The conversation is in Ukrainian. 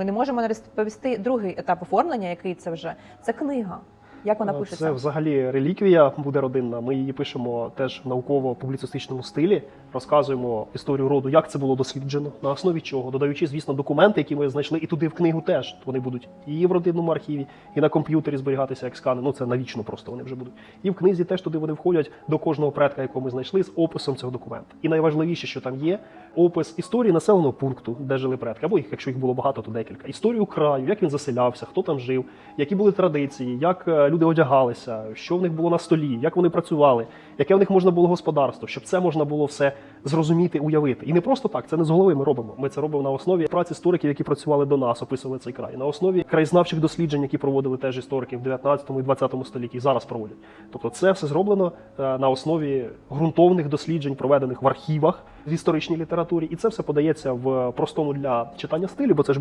Ми не можемо розповісти другий етап оформлення, який це вже це книга. Як вона Е, пишеться? Це взагалі реліквія буде родинна. Ми її пишемо теж в науково-публіцистичному стилі. Розказуємо історію роду, як це було досліджено, на основі чого, додаючи, звісно, документи, які ми знайшли, і туди в книгу теж вони будуть і в родинному архіві, і на комп'ютері зберігатися як скани. Ну це навічно просто вони вже будуть. І в книзі теж туди вони входять до кожного предка, якого ми знайшли, з описом цього документа. І найважливіше, що там є, опис історії населеного пункту, де жили предки, або їх, якщо їх було багато, то декілька. Історію краю, як він заселявся, хто там жив, які були традиції, як е, люди одягалися, що в них було на столі, як вони працювали, яке в них можна було господарство, щоб це можна було все зрозуміти, уявити. І не просто так, це не з голови ми робимо. Ми це робимо на основі праці істориків, які працювали до нас, описували цей край, на основі краєзнавчих досліджень, які проводили теж історики в 19 і 20 столітті, і зараз проводять. Тобто, це все зроблено е, на основі ґрунтовних досліджень, проведених в архівах в історичній літературі, і це все подається в простому для читання стилі, бо це ж